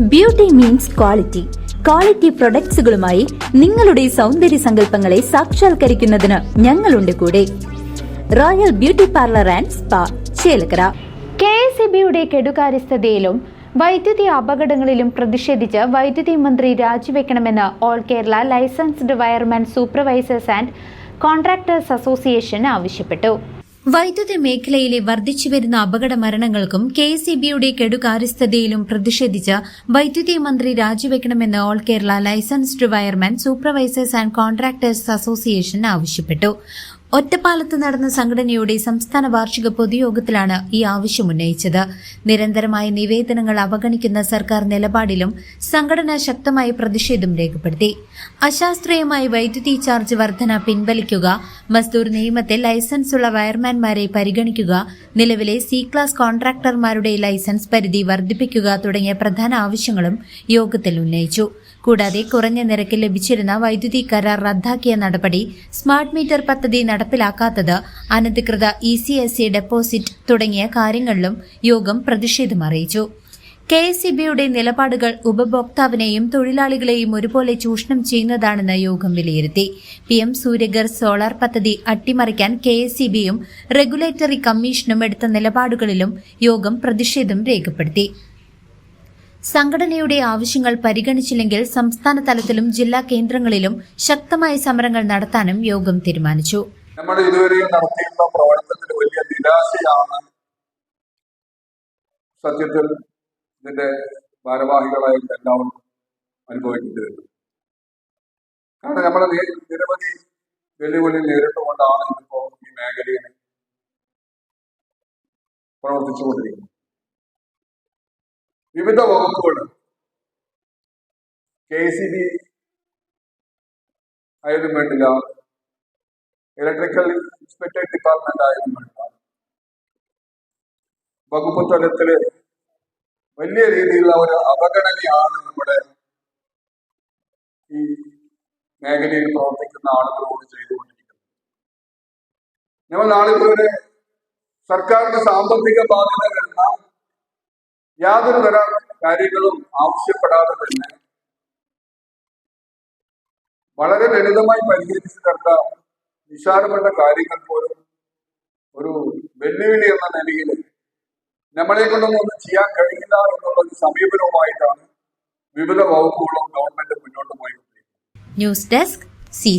Beauty means quality quality പ്രൊഡക്ട്സുകളുമായി നിങ്ങളുടെ സൗന്ദര്യ സങ്കല്പങ്ങളെ സാക്ഷാത്കരിക്കുന്നതിന് ഞങ്ങളുണ്ട് കൂടെ. Royal beauty parlour and spa Chelakkara. K S E ബിയുടെ കെടുകാര്യസ്ഥതയിലും വൈദ്യുതി അപകടങ്ങളിലും പ്രതിഷേധിച്ച് വൈദ്യുതി മന്ത്രി രാജിവെക്കണമെന്ന് all Kerala licensed wireman supervisors and contractors association ആവശ്യപ്പെട്ടു. വൈദ്യുതി മേഖലയിലെ വർദ്ധിച്ചുവരുന്ന അപകട മരണങ്ങൾക്കും കെ എസ് ഇ ബിയുടെ കെടുകാര്യസ്ഥതയിലും പ്രതിഷേധിച്ച് വൈദ്യുതി മന്ത്രി രാജിവെക്കണമെന്ന് all Kerala licensed wireman supervisors and contractors association ആവശ്യപ്പെട്ടു. ഒറ്റപ്പാലത്ത് നടന്ന സംഘടനയുടെ സംസ്ഥാന വാർഷിക പൊതുയോഗത്തിലാണ് ഈ ആവശ്യം ഉന്നയിച്ചത്. നിരന്തരമായ നിവേദനങ്ങൾ അവഗണിക്കുന്ന സർക്കാർ നിലപാടിലും സംഘടന ശക്തമായ പ്രതിഷേധം രേഖപ്പെടുത്തി. അശാസ്ത്രീയമായി വൈദ്യുതി ചാർജ് വർധന പിൻവലിക്കുക മസ്ദൂർ നിയമത്തിൽ ലൈസൻസ് ഉള്ള വയർമാൻമാരെ പരിഗണിക്കുക നിലവിലെ സി ക്ലാസ് കോൺട്രാക്ടർമാരുടെ ലൈസൻസ് പരിധി വർദ്ധിപ്പിക്കുക തുടങ്ങിയ പ്രധാന ആവശ്യങ്ങളും യോഗത്തിൽ ഉന്നയിച്ചു. കൂടാതെ കുറഞ്ഞ നിരക്കിൽ ലഭിച്ചിരുന്ന വൈദ്യുതി കരാർ റദ്ദാക്കിയ നടപടി സ്മാർട്ട് മീറ്റർ പദ്ധതി നടപ്പിലാക്കാത്തത് അനധികൃത E C S C deposit തുടങ്ങിയ കാര്യങ്ങളിലും യോഗം പ്രതിഷേധം അറിയിച്ചു. കെ എസ് ഇ ബിയുടെ നിലപാടുകൾ ഉപഭോക്താവിനെയും തൊഴിലാളികളെയും ഒരുപോലെ ചൂഷണം ചെയ്യുന്നതാണെന്ന് യോഗം വിലയിരുത്തി. പി എം സൂര്യഗർ സോളാർ പദ്ധതി അട്ടിമറിക്കാൻ കെ എസ് ഇ ബിയും റെഗുലേറ്ററി കമ്മീഷനും എടുത്ത നിലപാടുകളിലും യോഗം പ്രതിഷേധം രേഖപ്പെടുത്തി. സംഘടനയുടെ ആവശ്യങ്ങൾ പരിഗണിച്ചില്ലെങ്കിൽ സംസ്ഥാന തലത്തിലും ജില്ലാ കേന്ദ്രങ്ങളിലും ശക്തമായ സമരങ്ങൾ നടത്താനും യോഗം തീരുമാനിച്ചു. നമ്മൾ ഇതുവരെയും നടത്തിയിരുന്ന പ്രവർത്തനത്തിന് വലിയ നിരാശയാണ് സത്യത്തിൽ ഇതിന്റെ ഭാരവാഹികളായ എല്ലാവരും അനുഭവിക്കേണ്ടി വരുന്നത് കാരണം നമ്മൾ നിരവധി വെല്ലുവിളി നേരിട്ടുകൊണ്ടാണ് ഇതിപ്പോ ഈ മേഖലയിൽ പ്രവർത്തിച്ചുകൊണ്ടിരിക്കുന്നത്. വിവിധ വകുപ്പുകൾ. കെ സി ബി ആയതും വേണ്ടില്ല. ഇലക്ട്രിക്കൽ ഇൻസ്പെക്ടർ ഡിപ്പാർട്ട്മെന്റ് ആയതും വേണ്ട വകുപ്പ് തലത്തിൽ വലിയ രീതിയിലുള്ള ഒരു അവഗണനയാണ് നമ്മുടെ ഈ മേഖലയിൽ പ്രവർത്തിക്കുന്ന ആളുകളോട് ചെയ്തുകൊണ്ടിരിക്കുന്നത്. ഞങ്ങൾ നാളിതുവരെ സർക്കാരിന്റെ സാമ്പത്തിക ബാധ്യത വരുന്ന യാതൊരു തര കാര്യങ്ങളും ആവശ്യപ്പെടാതെ തന്നെ വളരെ ലളിതമായി പരിഹരിച്ചു തരുന്ന നിസ്സാരപ്പെട്ട കാര്യങ്ങൾ പോലും ഒരു വെല്ലുവിളി എന്ന നിലയിൽ നമ്മളെ കൊണ്ടൊന്നും ഒന്നും ചെയ്യാൻ കഴിയില്ല എന്നുള്ള ഒരു സമീപനവുമായിട്ടാണ് വിവിധ വകുപ്പുകളും ഗവൺമെന്റ് മുന്നോട്ട് പോയി ന്യൂസ് ഡെസ്ക് സി